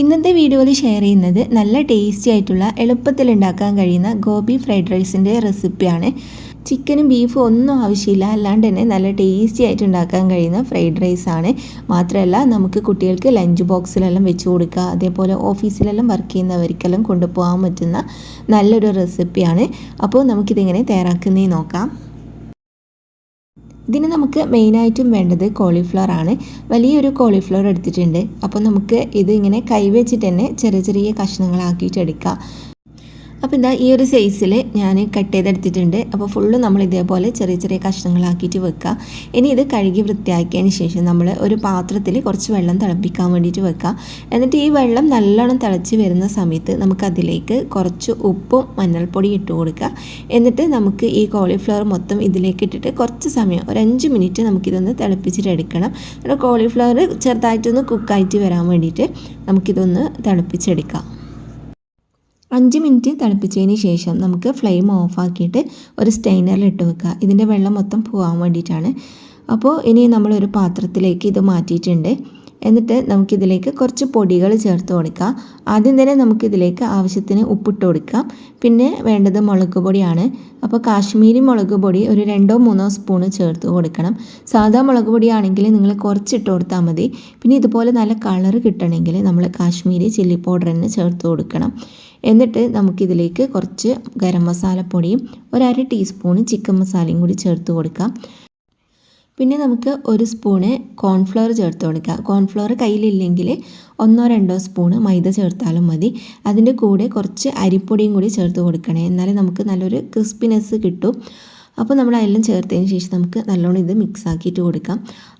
ഇന്നത്തെ വീഡിയോയിൽ ഷെയർ ചെയ്യുന്നത് നല്ല ടേസ്റ്റി ആയിട്ടുള്ള എളുപ്പത്തിൽ ഉണ്ടാക്കാൻ കഴിയുന്ന ഗോപി ഫ്രൈഡ് റൈസിന്റെ റെസിപ്പിയാണ് ചിക്കനും ബീഫും ഒന്നും ആവശ്യമില്ല. അല്ലാണ്ട് തന്നെ നല്ല ടേസ്റ്റി ആയിട്ട് ഉണ്ടാക്കാൻ കഴിയുന്ന ഫ്രൈഡ് റൈസ് ആണ്. മാത്രമല്ല നമുക്ക് കുട്ടികൾക്ക് ലഞ്ച് ബോക്സിലെല്ലാം വെച്ച് കൊടുക്കുക അതേപോലെ ഓഫീസിലെല്ലാം വർക്ക് ചെയ്യുന്നവർക്കെല്ലാം കൊണ്ടുപോകാൻ പറ്റുന്ന നല്ലൊരു റെസിപ്പിയാണ് അപ്പോൾ നമുക്കിതെങ്ങനെ തയ്യാറാക്കുന്നേ നോക്കാം. ഇതിന് നമുക്ക് മെയിനായിട്ടും വേണ്ടത് കോളിഫ്ലവർ ആണ്. വലിയൊരു കോളിഫ്ലവർ എടുത്തിട്ടുണ്ട്. അപ്പോൾ നമുക്ക് ഇത് ഇങ്ങനെ കൈവച്ചിട്ട് തന്നെ ചെറിയ ചെറിയ കഷ്ണങ്ങളാക്കിയിട്ട് എടുക്കാം. അപ്പോൾ ഇതാ ഈ ഒരു സൈസിൽ ഞാൻ കട്ട് ചെയ്തെടുത്തിട്ടുണ്ട്. അപ്പോൾ ഫുള്ള് നമ്മൾ ഇതേപോലെ ചെറിയ ചെറിയ കഷ്ണങ്ങളാക്കിയിട്ട് വെക്കുക ഇനി ഇത് കഴുകി വൃത്തിയാക്കിയതിന് ശേഷം നമ്മൾ ഒരു പാത്രത്തിൽ കുറച്ച് വെള്ളം തിളപ്പിക്കാൻ വേണ്ടിയിട്ട് വെക്കുക എന്നിട്ട് ഈ വെള്ളം നല്ലോണം തിളച്ച് വരുന്ന സമയത്ത് നമുക്കതിലേക്ക് കുറച്ച് ഉപ്പും മഞ്ഞൾപ്പൊടി ഇട്ട് കൊടുക്കുക എന്നിട്ട് നമുക്ക് ഈ കോളിഫ്ലവർ മൊത്തം ഇതിലേക്ക് ഇട്ടിട്ട് കുറച്ച് സമയം ഒരു അഞ്ച് മിനിറ്റ് നമുക്കിതൊന്ന് തിളപ്പിച്ചിട്ട് എടുക്കണം. കോളിഫ്ലവർ ചെറുതായിട്ടൊന്ന് കുക്കായിട്ട് വരാൻ വേണ്ടിയിട്ട് നമുക്കിതൊന്ന് തിളപ്പിച്ചെടുക്കാം. അഞ്ച് മിനിറ്റ് തിളപ്പിച്ചതിന് ശേഷം നമുക്ക് ഫ്ലെയിം ഓഫാക്കിയിട്ട് ഒരു സ്റ്റെയിനറിൽ ഇട്ട് വെക്കുക. ഇതിന്റെ വെള്ളം മൊത്തം പോകാൻ വേണ്ടിയിട്ടാണ്. അപ്പോൾ ഇനി നമ്മളൊരു പാത്രത്തിലേക്ക് ഇത് മാറ്റിയിട്ടുണ്ട്. എന്നിട്ട് നമുക്കിതിലേക്ക് കുറച്ച് പൊടികൾ ചേർത്ത് കൊടുക്കാം. ആദ്യം തന്നെ നമുക്കിതിലേക്ക് ആവശ്യത്തിന് ഉപ്പിട്ട് കൊടുക്കാം. പിന്നെ വേണ്ടത് മുളക് പൊടിയാണ്. അപ്പോൾ കാശ്മീരി മുളക് പൊടി ഒരു രണ്ടോ മൂന്നോ സ്പൂണ് ചേർത്ത് കൊടുക്കണം. സാധാ മുളക് പൊടിയാണെങ്കിൽ നിങ്ങൾ കുറച്ചിട്ട് കൊടുത്താൽ മതി. പിന്നെ ഇതുപോലെ നല്ല കളർ കിട്ടണമെങ്കിൽ നമ്മൾ കാശ്മീരി ചില്ലി പൗഡർ തന്നെ ചേർത്ത് കൊടുക്കണം. എന്നിട്ട് നമുക്കിതിലേക്ക് കുറച്ച് ഗരം മസാലപ്പൊടിയും ഒരു അര ടീസ്പൂൺ ചിക്കൻ മസാലയും കൂടി ചേർത്ത് കൊടുക്കാം. പിന്നെ നമുക്ക് ഒരു സ്പൂണ് കോൺഫ്ലവർ ചേർത്ത് കൊടുക്കുക കോൺഫ്ലവർ കയ്യിലില്ലെങ്കിൽ ഒന്നോ രണ്ടോ സ്പൂണ് മൈദ ചേർത്താലും മതി. അതിന്റെ കൂടെ കുറച്ച് അരിപ്പൊടിയും കൂടി ചേർത്ത് കൊടുക്കണേ. എന്നാലേ നമുക്ക് നല്ലൊരു ക്രിസ്പിനെസ് കിട്ടും. അപ്പോൾ നമ്മൾ അതെല്ലാം ചേർത്തതിന് ശേഷം നമുക്ക് നല്ലോണം ഇത് മിക്സ് ആക്കിയിട്ട് കൊടുക്കാം.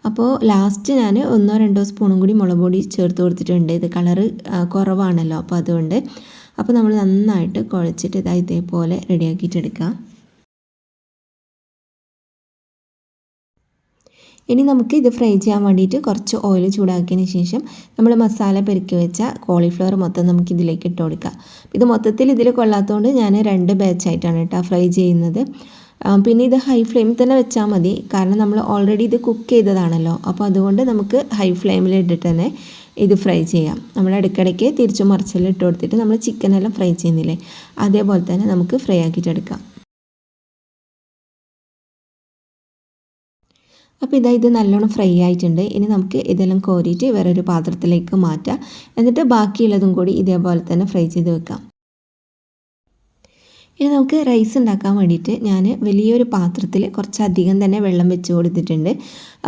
അപ്പോൾ ലാസ്റ്റ് ഞാൻ ഒന്നോ രണ്ടോ സ്പൂണും കൂടി മുളക് പൊടി ചേർത്ത് കൊടുത്തിട്ടുണ്ട്. ഇത് കളറ് കുറവാണല്ലോ. അപ്പോൾ അതുകൊണ്ട് അപ്പോൾ നമ്മൾ നന്നായിട്ട് കുഴച്ചിട്ട് ഇതാ ഇതേപോലെ റെഡിയാക്കിയിട്ടെടുക്കാം. ഇനി നമുക്ക് ഇത് ഫ്രൈ ചെയ്യാൻ വേണ്ടിയിട്ട് കുറച്ച് ഓയിൽ ചൂടാക്കിയതിന് ശേഷം നമ്മൾ മസാല പെരുക്കി വെച്ച കോളിഫ്ലവർ മൊത്തം നമുക്ക് ഇതിലേക്ക് ഇട്ട് കൊടുക്കാം. ഇത് മൊത്തത്തിൽ ഇതിൽ കൊള്ളാത്തതുകൊണ്ട് ഞാൻ രണ്ട് ബാച്ചായിട്ടാണ് കേട്ടോ ഫ്രൈ ചെയ്യുന്നത്. പിന്നെ ഇത് ഹൈ ഫ്ലെയിമിൽ തന്നെ വെച്ചാൽ മതി. കാരണം നമ്മൾ ഓൾറെഡി ഇത് കുക്ക് ചെയ്തതാണല്ലോ. അപ്പോൾ അതുകൊണ്ട് നമുക്ക് ഹൈ ഫ്ലെയിമിൽ ഇട്ടിട്ട് തന്നെ ഇത് ഫ്രൈ ചെയ്യാം. നമ്മൾ ഇടയ്ക്കിടയ്ക്ക് തിരിച്ചു മറിച്ചെല്ലാം ഇട്ട് കൊടുത്തിട്ട് നമ്മൾ ചിക്കനെല്ലാം ഫ്രൈ ചെയ്യുന്നില്ലേ? അതേപോലെ തന്നെ നമുക്ക് ഫ്രൈ ആക്കിയിട്ടെടുക്കാം അപ്പോൾ ഇതാ ഇത് നല്ലോണം ഫ്രൈ ആയിട്ടുണ്ട്. ഇനി നമുക്ക് ഇതെല്ലാം കോരിയിട്ട് വേറൊരു പാത്രത്തിലേക്ക് മാറ്റാം. എന്നിട്ട് ബാക്കിയുള്ളതും കൂടി ഇതേപോലെ തന്നെ ഫ്രൈ ചെയ്ത് വെക്കാം. ഇനി നമുക്ക് റൈസ് ഉണ്ടാക്കാൻ വേണ്ടിയിട്ട് ഞാൻ വലിയൊരു പാത്രത്തിൽ കുറച്ചധികം തന്നെ വെള്ളം വെച്ച് കൊടുത്തിട്ടുണ്ട്.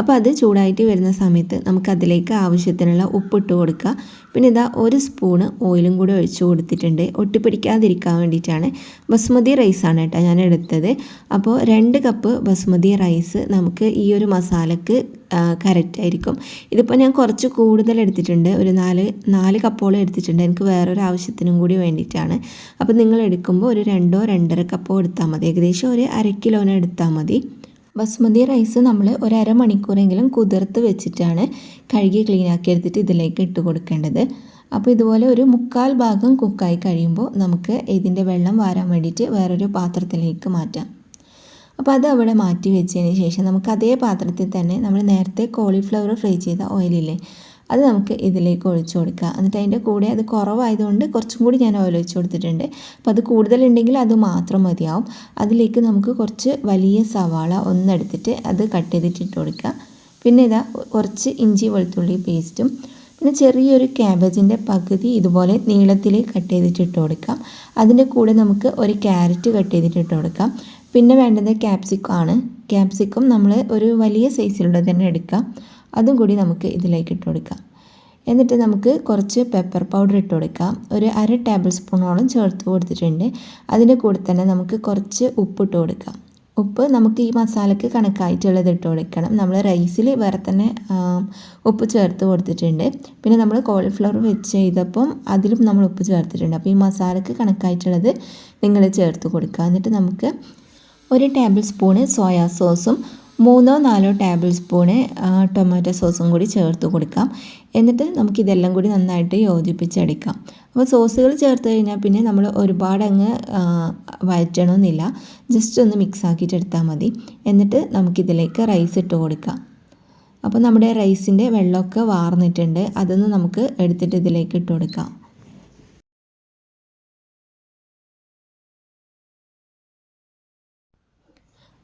അപ്പോൾ അത് ചൂടായിട്ട് വരുന്ന സമയത്ത് നമുക്ക് അതിലേക്ക് ആവശ്യത്തിനുള്ള ഉപ്പിട്ട് കൊടുക്കുക. പിന്നെ ഇതാ ഒരു സ്പൂണ് ഓയിലും കൂടി ഒഴിച്ചു കൊടുത്തിട്ടുണ്ട്. ഒട്ടിപ്പിടിക്കാതിരിക്കാൻ വേണ്ടിയിട്ടാണ് ബസ്മതി റൈസാണ് കേട്ടോ ഞാൻ എടുത്തത്. അപ്പോൾ രണ്ട് കപ്പ് ബസ്മതി റൈസ് നമുക്ക് ഈ ഒരു മസാലക്ക് കറക്റ്റ് ആയിരിക്കും. ഇതിപ്പോൾ ഞാൻ കുറച്ച് കൂടുതൽ എടുത്തിട്ടുണ്ട്. ഒരു നാല് നാല് കപ്പോളം എടുത്തിട്ടുണ്ട്. എനിക്ക് വേറൊരു ആവശ്യത്തിനും കൂടി വേണ്ടിയിട്ടാണ്. അപ്പോൾ നിങ്ങൾ എടുക്കുമ്പോൾ ഒരു രണ്ടോ രണ്ടര കപ്പോ എടുത്താൽ മതി. ഏകദേശം ഒരു അര കിലോനെ എടുത്താൽ മതി. ബസ്മതി റൈസ് നമ്മൾ ഒരു അരമണിക്കൂറെങ്കിലും കുതിർത്ത് വെച്ചിട്ടാണ് കഴുകി ക്ലീൻ ആക്കി എടുത്തിട്ട് ഇതിലേക്ക് ഇട്ട് കൊടുക്കേണ്ടത്. അപ്പോൾ ഇതുപോലെ ഒരു മുക്കാൽ ഭാഗം കുക്കായി കഴിയുമ്പോൾ നമുക്ക് ഇതിന്റെ വെള്ളം വാരാൻ വേണ്ടിയിട്ട് വേറൊരു പാത്രത്തിലേക്ക് മാറ്റാം. അപ്പോൾ അത് അവിടെ മാറ്റി വെച്ചതിന് ശേഷം നമുക്ക് അതേ പാത്രത്തിൽ തന്നെ നമ്മൾ നേരത്തെ കോളിഫ്ലവർ ഫ്രൈ ചെയ്ത ഓയിലില്ലേ അത് നമുക്ക് ഇതിലേക്ക് ഒഴിച്ചു കൊടുക്കുക എന്നിട്ട് അതിന്റെ കൂടെ അത് കുറവായതുകൊണ്ട് കുറച്ചും കൂടി ഞാൻ ഓയിൽ ഒഴിച്ചു കൊടുത്തിട്ടുണ്ട്. അപ്പോൾ അത് കൂടുതലുണ്ടെങ്കിൽ അത് മാത്രം മതിയാവും. അതിലേക്ക് നമുക്ക് കുറച്ച് വലിയ സവാള ഒന്നെടുത്തിട്ട് അത് കട്ട് ചെയ്തിട്ട് ഇട്ട് കൊടുക്കുക പിന്നെ ഇതാ കുറച്ച് ഇഞ്ചി വെളുത്തുള്ളി പേസ്റ്റും പിന്നെ ചെറിയൊരു ക്യാബേജിന്റെ പകുതി ഇതുപോലെ നീളത്തിൽ കട്ട് ചെയ്തിട്ട് ഇട്ട് കൊടുക്കാം. അതിന്റെ കൂടെ നമുക്ക് ഒരു ക്യാരറ്റ് കട്ട് ചെയ്തിട്ട് ഇട്ട് കൊടുക്കാം. പിന്നെ വേണ്ടത് ക്യാപ്സിക്കം ആണ്. ക്യാപ്സിക്കം നമ്മൾ ഒരു വലിയ സൈസിലുള്ള തന്നെ എടുക്കാം. അതും കൂടി നമുക്ക് ഇതിലേക്ക് ഇട്ട് കൊടുക്കാം. എന്നിട്ട് നമുക്ക് കുറച്ച് പെപ്പർ പൗഡർ ഇട്ട് കൊടുക്കാം. ഒരു അര ടേബിൾ സ്പൂണോളം ചേർത്ത് കൊടുത്തിട്ടുണ്ട്. അതിന്റെ കൂടെ തന്നെ നമുക്ക് കുറച്ച് ഉപ്പ് ഇട്ട് കൊടുക്കാം. ഉപ്പ് നമുക്ക് ഈ മസാലയ്ക്ക് കണക്കായിട്ടുള്ളത് ഇട്ട് കൊടുക്കണം. നമ്മൾ റൈസിൽ വേറെ തന്നെ ഉപ്പ് ചേർത്ത് കൊടുത്തിട്ടുണ്ട്. പിന്നെ നമ്മൾ കോളിഫ്ലവർ വെച്ച് ചെയ്തപ്പം അതിലും നമ്മൾ ഉപ്പ് ചേർത്തിട്ടുണ്ട്. അപ്പോൾ ഈ മസാലയ്ക്ക് കണക്കായിട്ടുള്ളത് നിങ്ങൾ ചേർത്ത് കൊടുക്കുക. എന്നിട്ട് നമുക്ക് ഒരു ടേബിൾ സ്പൂണ് സോയാ സോസും മൂന്നോ നാലോ ടേബിൾ സ്പൂണ് ടൊമാറ്റോ സോസും കൂടി ചേർത്ത് കൊടുക്കാം. എന്നിട്ട് നമുക്കിതെല്ലാം കൂടി നന്നായിട്ട് യോജിപ്പിച്ചെടുക്കാം. അപ്പോൾ സോസുകൾ ചേർത്ത് കഴിഞ്ഞാൽ പിന്നെ നമ്മൾ ഒരുപാട് അങ്ങ് വഴറ്റണമെന്നില്ല ജസ്റ്റ് ഒന്ന് മിക്സ് ആക്കിയിട്ട് എടുത്താൽ മതി. എന്നിട്ട് നമുക്കിതിലേക്ക് റൈസ് ഇട്ട് കൊടുക്കാം. അപ്പോൾ നമ്മുടെ റൈസിന്റെ വെള്ളമൊക്കെ വാർന്നിട്ടുണ്ട്. അതൊന്ന് നമുക്ക് എടുത്തിട്ട് ഇതിലേക്ക് ഇട്ട് കൊടുക്കാം.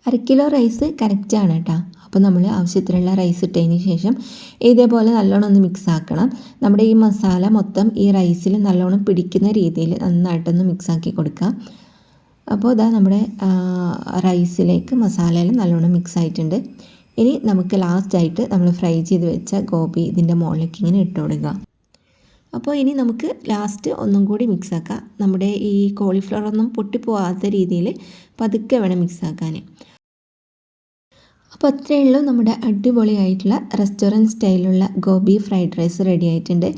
അര കിലോ റൈസ് കറക്റ്റാണ് കേട്ടോ അപ്പോൾ നമ്മൾ ആവശ്യത്തിനുള്ള റൈസ് ഇട്ടതിന് ശേഷം ഇതേപോലെ നല്ലോണം ഒന്ന് മിക്സ് ആക്കണം. നമ്മുടെ ഈ മസാല മൊത്തം ഈ റൈസിൽ നല്ലോണം പിടിക്കുന്ന രീതിയിൽ നന്നായിട്ടൊന്ന് മിക്സ് ആക്കി കൊടുക്കുക അപ്പോൾ ഇതാ നമ്മുടെ റൈസിലേക്ക് മസാലയിൽ നല്ലോണം മിക്സ് ആയിട്ടുണ്ട്. ഇനി നമുക്ക് ലാസ്റ്റായിട്ട് നമ്മൾ ഫ്രൈ ചെയ്ത് വെച്ച ഗോപി ഇതിന്റെ മുകളിലേക്ക് ഇങ്ങനെ ഇട്ട് കൊടുക്കുക അപ്പോൾ ഇനി നമുക്ക് ലാസ്റ്റ് ഒന്നും കൂടി മിക്സ് ആക്കാം. നമ്മുടെ ഈ കോളിഫ്ലവർ ഒന്നും പൊട്ടിപ്പോവാത്ത രീതിയിൽ പതുക്കെ വേണം മിക്സ് ആക്കാൻ അപ്പോൾ അത്രയേ ഉള്ളൂ നമ്മുടെ അടിപൊളിയായിട്ടുള്ള റെസ്റ്റോറന്റ് സ്റ്റൈലുള്ള ഗോബി ഫ്രൈഡ് റൈസ് റെഡി ആയിട്ടുണ്ട്.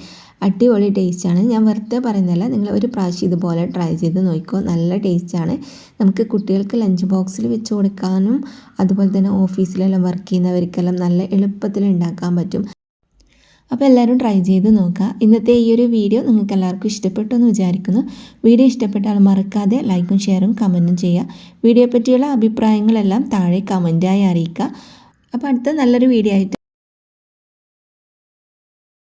അടിപൊളി ടേസ്റ്റാണ് ഞാൻ വെറുതെ പറയുന്നില്ല നിങ്ങൾ ഒരു പ്രാവശ്യം ഇതുപോലെ ട്രൈ ചെയ്ത് നോക്കിക്കോ. നല്ല ടേസ്റ്റാണ് നമുക്ക് കുട്ടികൾക്ക് ലഞ്ച് ബോക്സിൽ വെച്ച് കൊടുക്കാനും അതുപോലെ തന്നെ ഓഫീസിലെല്ലാം വർക്ക് ചെയ്യുന്നവർക്കെല്ലാം നല്ല എളുപ്പത്തിൽ ഉണ്ടാക്കാൻ പറ്റും. അപ്പോൾ എല്ലാവരും ട്രൈ ചെയ്ത് നോക്കുക. ഇന്നത്തെ ഈ ഒരു വീഡിയോ നിങ്ങൾക്ക് എല്ലാവർക്കും ഇഷ്ടപ്പെട്ടു എന്ന് വിചാരിക്കുന്നു. വീഡിയോ ഇഷ്ടപ്പെട്ടാൽ മറക്കാതെ ലൈക്കും ഷെയറും കമന്റും ചെയ്യുക. വീഡിയോയെ പറ്റിയുള്ള അഭിപ്രായങ്ങളെല്ലാം താഴെ കമന്റായി അറിയിക്കുക. അപ്പോൾ അടുത്ത നല്ലൊരു വീഡിയോ ആയിട്ട്